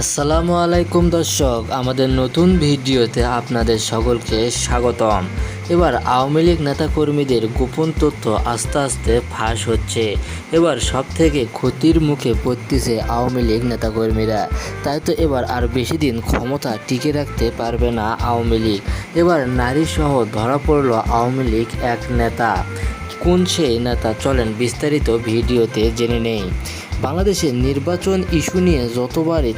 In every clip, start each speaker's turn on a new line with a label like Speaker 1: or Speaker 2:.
Speaker 1: আসসালামু আলাইকুম দর্শক, আমাদের নতুন ভিডিওতে আপনাদের সকলকে স্বাগতম। এবার আওয়ামী লীগ নেতাকর্মীদের গোপন তথ্য আস্তে আস্তে ফাঁস হচ্ছে। এবার সব থেকে ক্ষতির মুখে পড়তেছে আওয়ামী লীগ নেতাকর্মীরা। তাই তো এবার আর বেশি দিন ক্ষমতা টিকে রাখতে পারবে না আওয়ামী লীগ। এবার নারী সহ ধরা পড়ল আওয়ামী লীগ এক নেতা। কোন সেই নেতা চলেন বিস্তারিত ভিডিওতে জেনে নেই। বাংলাদেশের নির্বাচন ইস্যু নিয়ে যতবারই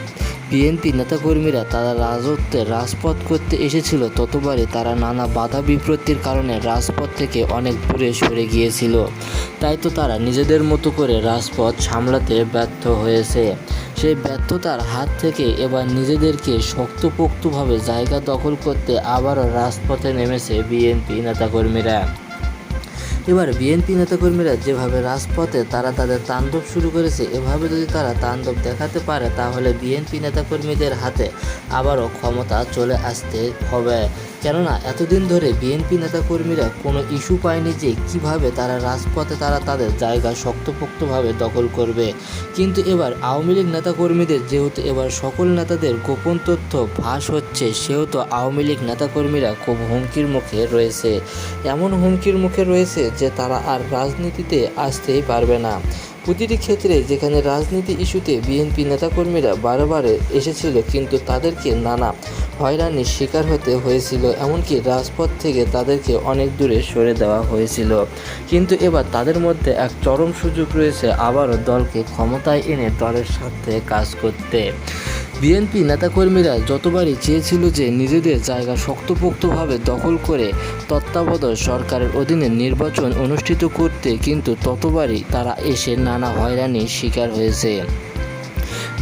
Speaker 1: বিএনপি নেতাকর্মীরা তারা রাজত্বে রাজপথ করতে এসেছিল, ততবারই তারা নানা বাধা বিপত্তির কারণে রাজপথ থেকে অনেক দূরে সরে গিয়েছিল। তাই তো তারা নিজেদের মতো করে রাজপথ সামলাতে ব্যর্থ হয়েছে। সেই ব্যর্থতার হাত থেকে এবার নিজেদেরকে শক্তপোক্তভাবে জায়গা দখল করতে আবারও রাজপথে নেমেছে বিএনপি নেতাকর্মীরা। এবার বিএনপি নেতাকর্মীরা যেভাবে রাজপথে তারা তাদের তাণ্ডব শুরু করেছে, এভাবে যদি তারা তাণ্ডব দেখাতে পারে, তাহলে বিএনপি নেতাকর্মীদের হাতে আবারও ক্ষমতা চলে আসতে হবে। কেননা এতদিন ধরে বিএনপি নেতাকর্মীরা কোনো ইস্যু পায়নি যে কীভাবে তারা রাজপথে তারা তাদের জায়গা শক্তপোক্তভাবে দখল করবে। কিন্তু এবার আওয়ামী লীগ নেতাকর্মীদের যেহেতু এবার সকল নেতাদের গোপন তথ্য ফাঁস হচ্ছে, সেহেতু আওয়ামী লীগ নেতাকর্মীরা খুব হুমকির মুখে রয়েছে। এমন হুমকির মুখে রয়েছে যে তারা আর রাজনীতিতে আসতেই পারবে না। প্রতিটি ক্ষেত্রে যেখানে রাজনীতি ইস্যুতে বিএনপি নেতাকর্মীরা বারে বারে এসেছিল, কিন্তু তাদেরকে নানা হয়রানির শিকার হতে হয়েছিল, এমনকি রাজপথ থেকে তাদেরকে অনেক দূরে সরে দেওয়া হয়েছিল। কিন্তু এবার তাদের মধ্যে এক চরম সুযোগ রয়েছে আবারও দলকে ক্ষমতায় এনে দলের সাথে কাজ করতে। বিএনপি নেতাকর্মীরা যতবারই চেয়েছিল যে নিজেদের জায়গা শক্তপোক্তভাবে দখল করে তত্ত্বাবধায়ক সরকারের অধীনে নির্বাচন অনুষ্ঠিত করতে, কিন্তু ততবারই তারা এসে নানা হয়রানির শিকার হয়েছে।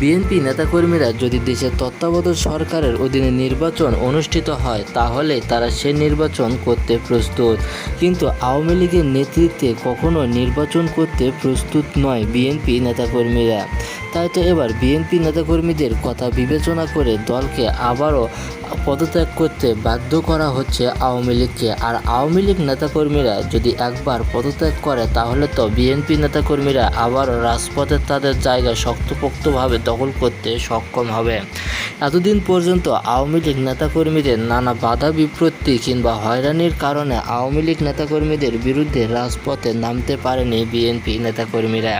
Speaker 1: বিএনপি নেতাকর্মীরা যদি দেশের তত্ত্বাবধায়ক সরকারের অধীনে নির্বাচন অনুষ্ঠিত হয়, তাহলে তারা সে নির্বাচন করতে প্রস্তুত। কিন্তু আওয়ামী লীগের নেতৃত্বে কখনো নির্বাচন করতে প্রস্তুত নয় বিএনপি নেতাকর্মীরা। তাই তো এবার বিএনপি নেতাকর্মীদের কথা বিবেচনা করে দলকে আবারও পদত্যাগ করতে বাধ্য করা হচ্ছে আওয়ামী লীগকে। আর আওয়ামী লীগ নেতাকর্মীরা যদি একবার পদত্যাগ করে, তাহলে তো বিএনপি নেতাকর্মীরা আবারও রাজপথে তাদের জায়গা শক্তপোক্তভাবে দখল করতে সক্ষম হবে। এতদিন পর্যন্ত আওয়ামী লীগ নেতাকর্মীদের নানা বাধা বিপত্তি কিংবা হয়রানির কারণে আওয়ামী লীগ নেতাকর্মীদের বিরুদ্ধে রাজপথে নামতে পারেনি বিএনপি নেতাকর্মীরা।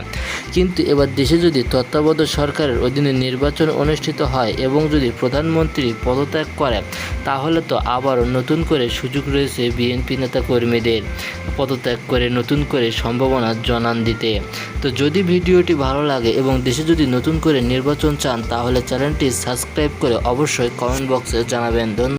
Speaker 1: কিন্তু এবার দেশে যদি তত্ত্বাবধায়ক সরকারের অধীনে নির্বাচন অনুষ্ঠিত হয় এবং যদি প্রধানমন্ত্রী পদত্যাগ করে, তাহলে তো আবারও নতুন করে সুযোগ রয়েছে বিএনপি নেতাকর্মীদের পদত্যাগ করে নতুন করে সম্ভাবনা জানান দিতে। তো যদি ভিডিওটি ভালো লাগে এবং দেশে যদি নতুন করে নির্বাচন চান, তাহলে চ্যানেলটি সাবস্ক্রাইব করে অবশ্যই কমেন্ট বক্সে জানাবেন। ধন্যবাদ।